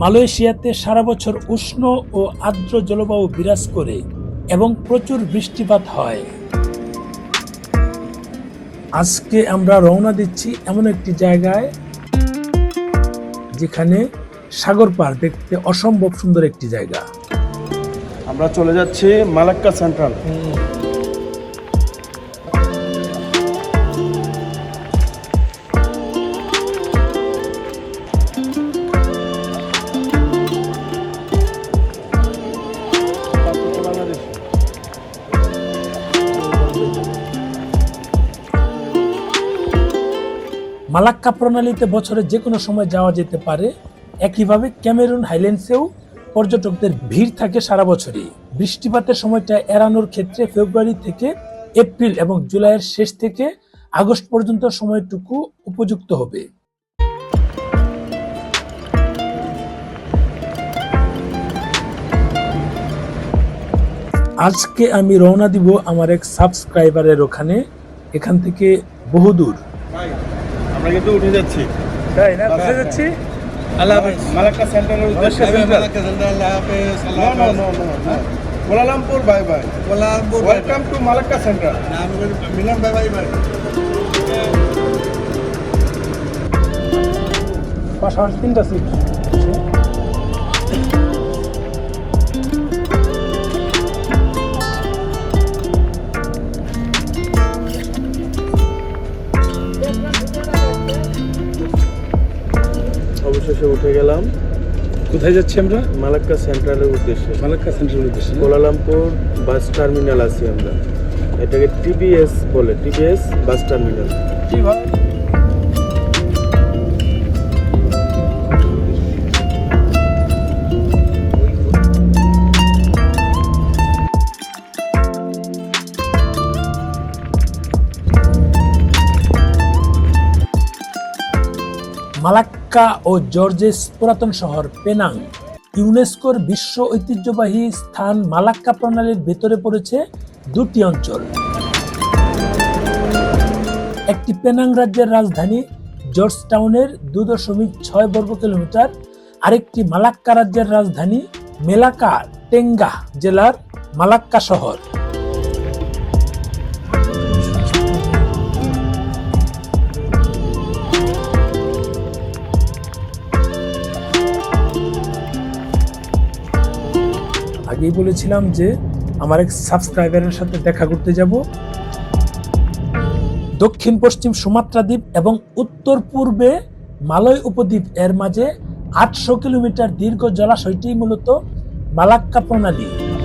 মালয়েশিয়াতে সারা বছর উষ্ণ ও আর্দ্র জলবায়ু বিরাজ করে এবং প্রচুর বৃষ্টিপাত হয়। আজকে আমরা রওনা দিচ্ছি এমন একটি জায়গায় যেখানে সাগর পার দেখতে অসম্ভব সুন্দর একটি জায়গা। আমরা চলে যাচ্ছি মালাক্কা সেন্ট্রাল। মালাক্কা প্রণালীতে বছরে যে কোনো সময় যাওয়া যেতে পারে। একইভাবে ক্যামেরুন হাইল্যান্ডসেও পর্যটকদের ভিড় থাকে সারা বছরই। বৃষ্টিপাতের সময়টা এড়ানোর ক্ষেত্রে ফেব্রুয়ারি থেকে এপ্রিল এবং জুলাইয়ের শেষ থেকে আগস্ট পর্যন্ত সময়টুকু উপযুক্ত হবে। আজকে আমি রওনা দিব আমার এক সাবস্ক্রাইবারের ওখানে। এখান থেকে বহুদূর। ভাই, আমরা কিন্তু উঠে যাচ্ছি। তাই না? কোথায় যাচ্ছি? আল্লাহ মালাক্কা সেন্ট্রালের উদ্দেশ্যে মালাক্কা সেন্টার। আল্লাহ হাফেজ No, no, no, no, no. Kuala Lumpur bye bye Kuala Lumpur welcome to Malacca Milan ভাই ভাই পাশাপাশি তিনটা সিট অবশেষে উঠে গেলাম। কোথায় যাচ্ছি আমরা? মালাক্কা সেন্ট্রালের উদ্দেশ্যে। মালাক্কা সেন্ট্রালের উদ্দেশ্যে। কোলালামপুর বাস টার্মিনাল আছি আমরা। এটাকে টিবিএস বলে টিবিএস বাস টার্মিনাল। কি ভাই। মালাক্কা ও জর্জেস পুরাতন শহর পেনাং। ইউনেস্কোর বিশ্ব ঐতিহ্যবাহী স্থান মালাক্কা প্রণালীর ভেতরে পড়েছে দুটি অঞ্চল। একটি পেনাং রাজ্যের রাজধানী জর্জ টাউনের দু দশমিক ছয় বর্গ কিলোমিটার, আরেকটি মালাক্কা রাজ্যের রাজধানী মেলাকা টেঙ্গা জেলার মালাক্কা শহর। আগেই বলেছিলাম যে আমার এক সাবস্ক্রাইবারের সাথে দেখা করতে যাব। দক্ষিণ পশ্চিম সুমাত্রা দ্বীপ এবং উত্তর পূর্বে মালয় উপদ্বীপ। এর মাঝে আটশো কিলোমিটার দীর্ঘ জলাশয়টি মূলত মালাক্কা প্রণালী।